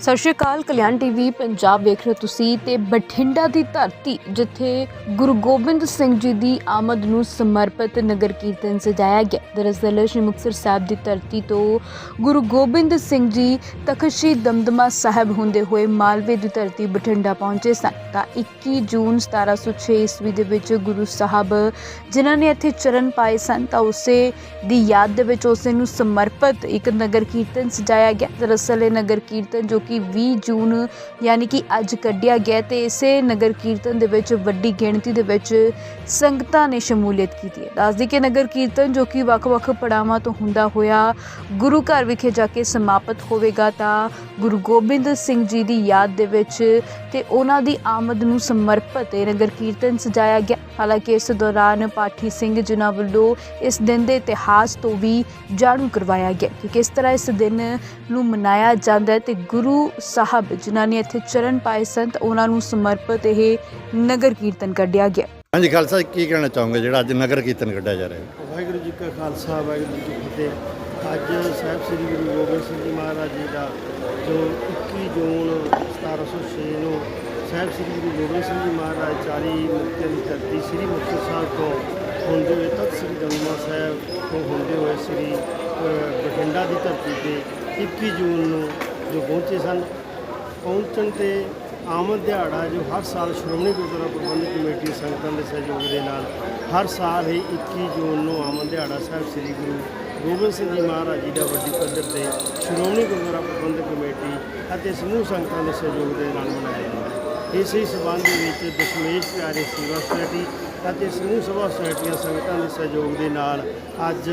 ਸਤਿ ਸ਼੍ਰੀ ਅਕਾਲ, ਕਲਿਆਣ ਟੀਵੀ ਪੰਜਾਬ ਵੇਖ ਰਹੇ ਹੋ ਤੁਸੀਂ ਤੇ ਬਠਿੰਡਾ ਦੀ ਧਰਤੀ, ਜਿੱਥੇ ਗੁਰੂ ਗੋਬਿੰਦ ਸਿੰਘ ਜੀ ਦੀ ਆਮਦ ਨੂੰ ਸਮਰਪਿਤ ਨਗਰ ਕੀਰਤਨ ਸਜਾਇਆ ਗਿਆ। ਦਰਅਸਲ ਸ਼੍ਰੀ ਮੁਕਤਸਰ ਸਾਹਿਬ ਦੀ ਧਰਤੀ ਤੋਂ ਗੁਰੂ ਗੋਬਿੰਦ ਸਿੰਘ ਜੀ ਤਖਸ਼ੀ ਦਮਦਮਾ ਸਾਹਿਬ ਹੁੰਦੇ ਹੋਏ ਮਾਲਵੇ ਦੀ ਧਰਤੀ ਬਠਿੰਡਾ ਪਹੁੰਚੇ ਸਨ। ਤਾਂ 21 ਜੂਨ 1706 ਈਸਵੀ ਦੇ ਵਿੱਚ ਗੁਰੂ ਸਾਹਿਬ ਜਿਨ੍ਹਾਂ ਨੇ ਇੱਥੇ ਚਰਨ ਪਾਏ ਸਨ, ਤਾਂ ਉਸੇ ਦੀ ਯਾਦ ਦੇ ਵਿੱਚ ਉਸੇ ਨੂੰ ਸਮਰਪਿਤ ਇੱਕ ਨਗਰ ਕੀਰਤਨ ਸਜਾਇਆ ਗਿਆ। ਦਰਅਸਲ ਇਹ ਨਗਰ ਕੀਰਤਨ ਜੋ ਕਿ 20 ਜੂਨ, ਯਾਨੀ ਕਿ ਅੱਜ ਕੱਢਿਆ ਗਿਆ ਤੇ ਇਸੇ ਨਗਰ ਕੀਰਤਨ ਦੇ ਵਿੱਚ ਵੱਡੀ ਗਿਣਤੀ ਦੇ ਵਿੱਚ ਸੰਗਤਾਂ ਨੇ ਸ਼ਮੂਲੀਅਤ ਕੀਤੀ ਹੈ। ਦੱਸਦੀ ਕਿ ਨਗਰ ਕੀਰਤਨ ਜੋ ਕਿ ਵੱਖ-ਵੱਖ ਪੜਾਵਾਂ ਤੋਂ ਹੁੰਦਾ ਹੋਇਆ ਗੁਰੂ ਘਰ ਵਿਖੇ ਜਾ ਕੇ ਸਮਾਪਤ ਹੋਵੇਗਾ ਤਾਂ ਗੁਰੂ ਗੋਬਿੰਦ ਸਿੰਘ ਜੀ ਦੀ ਯਾਦ ਦੇ ਵਿੱਚ ਤੇ ਉਹਨਾਂ ਦੀ ਆਮਦ ਨੂੰ ਸਮਰਪਿਤ ਇਹ ਨਗਰ ਕੀਰਤਨ ਸਜਾਇਆ ਗਿਆ। ਹਾਲਾਂਕਿ ਇਸ ਦੌਰਾਨ ਪਾਠੀ ਸਿੰਘ ਜਿਨ੍ਹਾਂ ਵੱਲੋਂ ਇਸ ਦਿਨ ਦੇ ਇਤਿਹਾਸ ਤੋਂ ਵੀ ਜਾਣੂ ਕਰਵਾਇਆ ਗਿਆ ਕਿ ਕਿਸ ਤਰ੍ਹਾਂ ਇਸ ਦਿਨ ਨੂੰ ਮਨਾਇਆ ਜਾਂਦਾ ਹੈ ਤੇ ਗੁਰੂ ਸਾਹਿਬ ਜਿਨ੍ਹਾਂ ਨੇ ਇੱਥੇ ਚਰਨ ਪਾਏ ਸਨ ਤਾਂ ਉਹਨਾਂ ਨੂੰ ਸਮਰਪਿਤ ਇਹ ਨਗਰ ਕੀਰਤਨ ਕੱਢਿਆ ਗਿਆ। ਹਾਂਜੀ ਖਾਲਸਾ ਕੀ ਕਹਿਣਾ ਚਾਹੋਗੇ ਜਿਹੜਾ ਅੱਜ ਨਗਰ ਕੀਰਤਨ ਕੱਢਿਆ ਜਾ ਰਿਹਾ ਹੈ? ਵਾਹਿਗੁਰੂ ਜੀ ਕਾ ਖਾਲਸਾ ਵਾਹਿਗੁਰੂ ਜੀ ਕੀ ਫਤਿਹ। ਅੱਜ ਸਾਹਿਬ ਸ੍ਰੀ ਗੁਰੂ ਗੋਬਿੰਦ ਸਿੰਘ ਜੀ ਮਹਾਰਾਜ ਜੀ ਦਾ ਜੋ 21 ਜੂਨ 1706 ਨੂੰ ਸਾਹਿਬ ਸ੍ਰੀ ਗੁਰੂ ਗੋਬਿੰਦ ਸਿੰਘ ਜੀ ਮਹਾਰਾਜ 40 ਮੁਕਤਿਆਂ ਦੀ ਧਰਤੀ ਸ੍ਰੀ ਮੁਕਤਸਰ ਸਾਹਿਬ ਤੋਂ ਹੁੰਦੇ ਹੋਏ ਤਖਤ ਸ੍ਰੀ ਦਮਦਮਾ ਸਾਹਿਬ ਤੋਂ ਹੁੰਦੇ ਹੋਏ ਸ੍ਰੀ ਬਠਿੰਡਾ ਦੀ ਧਰਤੀ ਤੇ 21 ਜੂਨ ਨੂੰ ਜੋ ਪਹੁੰਚੇ ਸਨ, ਪਹੁੰਚਣ ਤੇ ਆਮਦ ਦਿਹਾੜਾ ਜੋ ਹਰ ਸਾਲ ਸ਼੍ਰੋਮਣੀ ਗੁਰਦੁਆਰਾ ਪ੍ਰਬੰਧਕ ਕਮੇਟੀ ਸੰਗਤਾਂ ਦੇ ਸਹਿਯੋਗ ਦੇ ਨਾਲ ਹਰ ਸਾਲ ਹੀ 21 ਜੂਨ ਨੂੰ ਆਮਦ ਦਿਹਾੜਾ ਸਾਹਿਬ ਸ੍ਰੀ ਗੁਰੂ ਗੋਬਿੰਦ ਸਿੰਘ ਜੀ ਮਹਾਰਾਜ ਜੀ ਦਾ ਵੱਡੀ ਪੱਧਰ ਤੇ ਸ਼੍ਰੋਮਣੀ ਗੁਰਦੁਆਰਾ ਪ੍ਰਬੰਧਕ ਕਮੇਟੀ ਅਤੇ ਸਮੂਹ ਸੰਗਤਾਂ ਦੇ ਸਹਿਯੋਗ ਦੇ ਨਾਲ ਮਨਾਇਆ ਜਾਂਦਾ ਹੈ। ਇਸੇ ਸਬੰਧ ਦੇ ਵਿੱਚ ਦਸ਼ਮੇਸ਼ ਪਿਆਰੇ ਸੇਵਾ ਸੁਸਾਇਟੀ ਅਤੇ ਸਮੂਹ ਸਭਾ ਸੁਸਾਇਟੀਆਂ ਸੰਗਤਾਂ ਦੇ ਸਹਿਯੋਗ ਦੇ ਨਾਲ ਅੱਜ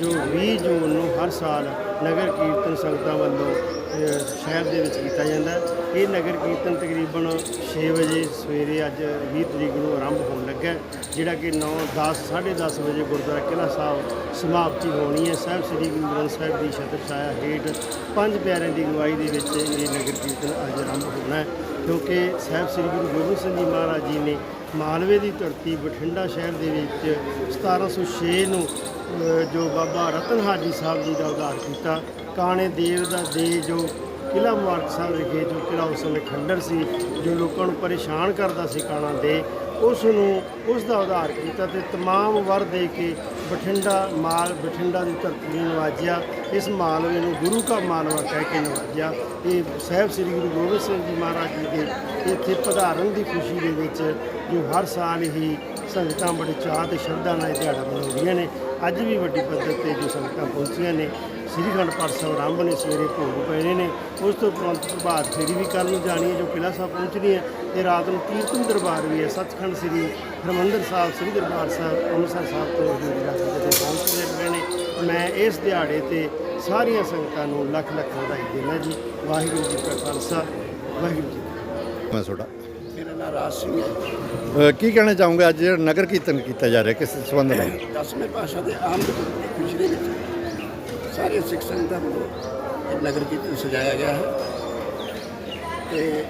ਜੋ 20 ਜੂਨ ਨੂੰ ਹਰ ਸਾਲ ਨਗਰ ਕੀਰਤਨ ਸੰਗਤਾਂ ਵੱਲੋਂ ਸ਼ਹਿਰ ਦੇ ਵਿੱਚ ਕੀਤਾ ਜਾਂਦਾ ਇਹ ਨਗਰ ਕੀਰਤਨ ਤਕਰੀਬਨ 6 ਵਜੇ ਸਵੇਰੇ ਅੱਜ 20 ਤਰੀਕ ਨੂੰ ਆਰੰਭ ਹੋਣ ਲੱਗਾ ਜਿਹੜਾ ਕਿ 9 10 10:30 ਵਜੇ ਗੁਰਦੁਆਰਾ ਕਿਲ੍ਹਾ ਸਾਹਿਬ ਸਮਾਪਤੀ ਹੋਣੀ ਹੈ। ਸਾਹਿਬ ਸ੍ਰੀ ਗੁਰੂ ਗ੍ਰੰਥ ਸਾਹਿਬ ਦੀ ਛਤਰ ਛਾਇਆ ਹੇਠ ਪੰਜ ਪਿਆਰਿਆਂ ਦੀ ਅਗਵਾਈ ਦੇ ਵਿੱਚ ਇਹ ਨਗਰ ਕੀਰਤਨ ਅੱਜ ਆਰੰਭ ਹੋਣਾ ਹੈ, ਕਿਉਂਕਿ ਸਾਹਿਬ ਸ੍ਰੀ ਗੁਰੂ ਗੋਬਿੰਦ ਸਿੰਘ ਜੀ ਮਹਾਰਾਜ ਜੀ ਨੇ ਮਾਲਵੇ ਦੀ ਧਰਤੀ ਬਠਿੰਡਾ ਸ਼ਹਿਰ ਦੇ ਵਿੱਚ 1706 ਨੂੰ ਜੋ ਬਾਬਾ ਰਤਨ ਹਾਜੀ ਸਾਹਿਬ ਜੀ ਦਾ ਉਧਾਰ ਕੀਤਾ। ਕਾਣੇ ਦੇਵ ਦਾ ਦੇ ਜੋ ਕਿਲ੍ਹਾ ਮੁਬਾਰਕ ਸਾਹਿਬ ਵਿਖੇ ਜੋ ਕਿਲ੍ਹਾ ਉਸ ਸਮੇਂ ਖੰਡਰ ਸੀ ਜੋ ਲੋਕਾਂ ਨੂੰ ਪਰੇਸ਼ਾਨ ਕਰਦਾ ਸੀ ਕਾਣਾ ਦੇ ਉਸ ਨੂੰ ਉਸ ਦਾ ਉਧਾਰ ਕੀਤਾ ਤੇ तमाम ਵਰ ਦੇ ਕੇ ਬਠਿੰਡਾ ਮਾਲ ਬਠਿੰਡਾ ਦੀ ਧਰਤੀ ਨੂੰ ਨਵਾਜਿਆ ਇਸ ਮਾਲਵੇ ਨੂੰ ਗੁਰੂ ਕਾ ਮਾਲਵਾ ਕਹਿ ਕੇ ਨਵਾਜਿਆ ਇਹ ਸਾਹਿਬ ਸ੍ਰੀ ਗੁਰੂ ਗੋਬਿੰਦ ਸਿੰਘ ਜੀ ਮਹਾਰਾਜ ਜੀ ਦੇ ਇੱਥੇ ਪਧਾਰਨ ਦੀ ਖੁਸ਼ੀ ਦੇ ਵਿੱਚ ਜੋ ਹਰ ਸਾਲ ਹੀ ਸੰਗਤਾਂ ਬੜੇ ਚਾਅ ਤੇ ਸ਼ਰਧਾ ਨਾਲ ਇਹ ਦਿਹਾੜਾ ਮਨਾਉਂਦੀਆਂ ਨੇ ਅੱਜ ਵੀ ਵੱਡੀ ਪੱਧਰ ਤੇ ਜੋ ਸੰਗਤਾਂ ਪਹੁੰਚੀਆਂ ਨੇ ਸ੍ਰੀ ਅਖੰਡ ਪਾਠ ਸਾਹਿਬ ਆਰੰਭ ਨੇ ਸਵੇਰੇ ਭੋਗ ਪੈਣੇ ਨੇ। ਉਸ ਤੋਂ ਉਪਰੰਤ ਪ੍ਰਭਾਤ ਫੇਰੀ ਵੀ ਕੱਲ੍ਹ ਨੂੰ ਜਾਣੀ ਹੈ ਜੋ ਕਿਲ੍ਹਾ ਸਾਹਿਬ ਪਹੁੰਚਣੀ ਹੈ ਤੇ ਰਾਤ ਨੂੰ ਕੀਰਤਨ ਦਰਬਾਰ ਵੀ ਹੈ। ਸੱਚਖੰਡ ਸ੍ਰੀ ਹਰਿਮੰਦਰ ਸਾਹਿਬ ਸ੍ਰੀ ਦਰਬਾਰ ਸਾਹਿਬ ਅੰਮ੍ਰਿਤਸਰ ਸਾਹਿਬ ਤੋਂ ਰਾਤ ਦੇ ਪਹੁੰਚਦੇ ਪਏ ਨੇ ਮੈਂ ਇਸ ਦਿਹਾੜੇ ਤੇ ਸਾਰੀਆਂ ਸੰਗਤਾਂ ਨੂੰ ਲੱਖ ਲੱਖ ਵਧਾਈ ਦਿੰਦਾ ਜੀ। ਵਾਹਿਗੁਰੂ ਜੀ ਕਾ ਖਾਲਸਾ ਵਾਹਿਗੁਰੂ ਜੀ। ਮੈਂ ਤੁਹਾਡਾ ਮੇਰਾ ਨਾਮ ਰਾਜ ਸਿੰਘ ਹੈ। ਕੀ ਕਹਿਣਾ ਚਾਹੋਗੇ? ਅੱਜ ਜਿਹੜਾ ਨਗਰ ਕੀਰਤਨ ਕੀਤਾ ਜਾ ਰਿਹਾ ਕਿਸ ਸੰਬੰਧ ਨਾਲ? ਦਸਵੇਂ ਪਾਸ਼ਾ ਦੇ ਦੇ ਵਿੱਚ ਸਾਰੇ ਸਿੱਖ ਸੰਗਤਾਂ ਇਹ ਨਗਰ ਕੀਰਤਨ ਸਜਾਇਆ ਗਿਆ ਹੈ। ਤੇ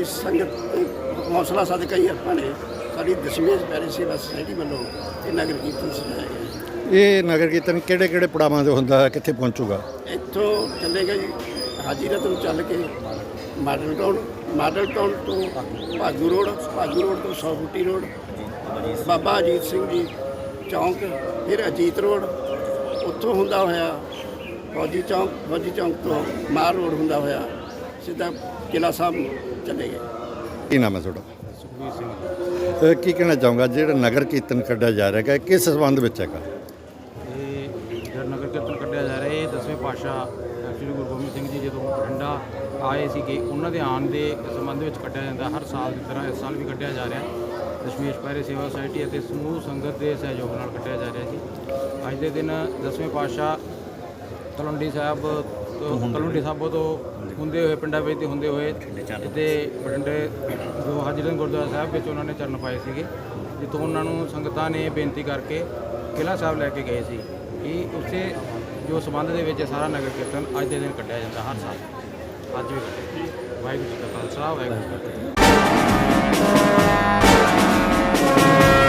ਇਸ ਸੰਗਤ ਹੌਸਲਾ ਸਦਕਾ ਹੀ ਆਪਾਂ ਨੇ ਸਾਡੀ ਦਸਵੇਂ ਪੈਰੀ ਸੇਵਾ ਸੁਸਾਇਟੀ ਵੱਲੋਂ ਇਹ ਨਗਰ ਕੀਰਤਨ ਸਜਾਇਆ ਗਿਆ। ਇਹ ਨਗਰ ਕੀਰਤਨ ਕਿਹੜੇ ਕਿਹੜੇ ਪੜਾਵਾਂ ਦੇ ਹੁੰਦਾ ਹੈ? ਕਿੱਥੇ ਪਹੁੰਚੂਗਾ? ਇੱਥੋਂ ਚੱਲੇਗਾ ਜੀ ਹਾਜੀ ਰਤਨ ਚੱਲ ਕੇ ਮਾਡਲ ਟਾਊਨ ਮਾਡਲ ਟਾਊਨ ਤੋਂ ਭਾਗੂ ਰੋਡ ਭਾਗੂ ਰੋਡ ਤੋਂ ਸੌ ਫੁੱਟੀ ਰੋਡ ਬਾਬਾ ਅਜੀਤ ਸਿੰਘ ਜੀ ਚੌਂਕ ਫਿਰ ਅਜੀਤ ਰੋਡ ਉੱਥੋਂ ਹੁੰਦਾ ਹੋਇਆ ਫੌਜੀ ਚੌਂਕ ਫੌਜੀ ਚੌਂਕ ਤੋਂ ਮਾਰ ਰੋਡ ਹੁੰਦਾ ਹੋਇਆ ਸਿੱਧਾ ਕਿਲਾ ਸਾਹਿਬ ਚਲੇ ਗਏ। ਕੀ ਨਾਮ ਹੈ ਤੁਹਾਡਾ? ਸੁਖਵੀਰ ਸਿੰਘ। ਕੀ ਕਹਿਣਾ ਚਾਹੋਗਾ? ਜਿਹੜਾ ਨਗਰ ਕੀਰਤਨ ਕੱਢਿਆ ਜਾ ਰਿਹਾ ਹੈ ਕਿਸ ਸੰਬੰਧ ਵਿੱਚ ਹੈਗਾ? ਇਹ ਜਿਹੜਾ ਨਗਰ ਕੀਰਤਨ ਕੱਢਿਆ ਜਾ ਰਿਹਾ ਇਹ ਦਸਵੇਂ ਪਾਤਸ਼ਾਹ ਸ੍ਰੀ ਗੁਰੂ ਗੋਬਿੰਦ ਸਿੰਘ ਜੀ ਜਦੋਂ ਬਠਿੰਡਾ ਆਏ ਸੀਗੇ ਉਹਨਾਂ ਦੇ ਆਉਣ ਦੇ ਸੰਬੰਧ ਵਿੱਚ ਕੱਢਿਆ ਜਾਂਦਾ ਹਰ ਸਾਲ ਦੀ ਤਰ੍ਹਾਂ ਇਸ ਸਾਲ ਵੀ ਕੱਢਿਆ ਜਾ ਰਿਹਾ। ਦਸ਼ਮੇਸ਼ ਪਹਿਰੇ ਸੇਵਾ ਸੁਸਾਇਟੀ ਅਤੇ ਸਮੂਹ ਸੰਗਤ ਦੇ ਸਹਿਯੋਗ ਨਾਲ ਕੱਢਿਆ ਜਾ ਰਿਹਾ ਜੀ ਅੱਜ ਦੇ ਦਿਨ ਦਸਵੇਂ ਪਾਤਸ਼ਾਹ ਤਲਵੰਡੀ ਸਾਹਿਬ ਤੋਂ ਤਲਵੰਡੀ ਸਾਹਿਬੋਂ ਤੋਂ ਹੁੰਦੇ ਹੋਏ ਪਿੰਡਾਂ ਵਿੱਚ ਤੇ ਹੁੰਦੇ ਹੋਏ ਤੇ ਬਠਿੰਡੇ ਜੋ ਹਾਜੀਰਨ ਗੁਰਦੁਆਰਾ ਸਾਹਿਬ ਵਿੱਚ ਉਹਨਾਂ ਨੇ ਚਰਨ ਪਾਏ ਸੀਗੇ। ਜਿੱਥੋਂ ਉਹਨਾਂ ਨੂੰ ਸੰਗਤਾਂ ਨੇ ਬੇਨਤੀ ਕਰਕੇ ਕਿਲ੍ਹਾ ਸਾਹਿਬ ਲੈ ਕੇ ਗਏ ਸੀ ਇਹ ਉਸੇ ਜੋ ਸਬੰਧ ਦੇ ਵਿੱਚ ਸਾਰਾ ਨਗਰ ਕੀਰਤਨ ਅੱਜ ਦੇ ਦਿਨ ਕੱਢਿਆ ਜਾਂਦਾ ਹਰ ਸਾਲ। ਅੱਜ ਵੀ। ਵਾਹਿਗੁਰੂ ਜੀ ਕਾ ਖਾਲਸਾ ਵਾਹਿਗੁਰੂ ਜੀ ਕੀ ਫਤਿਹ। Thank you.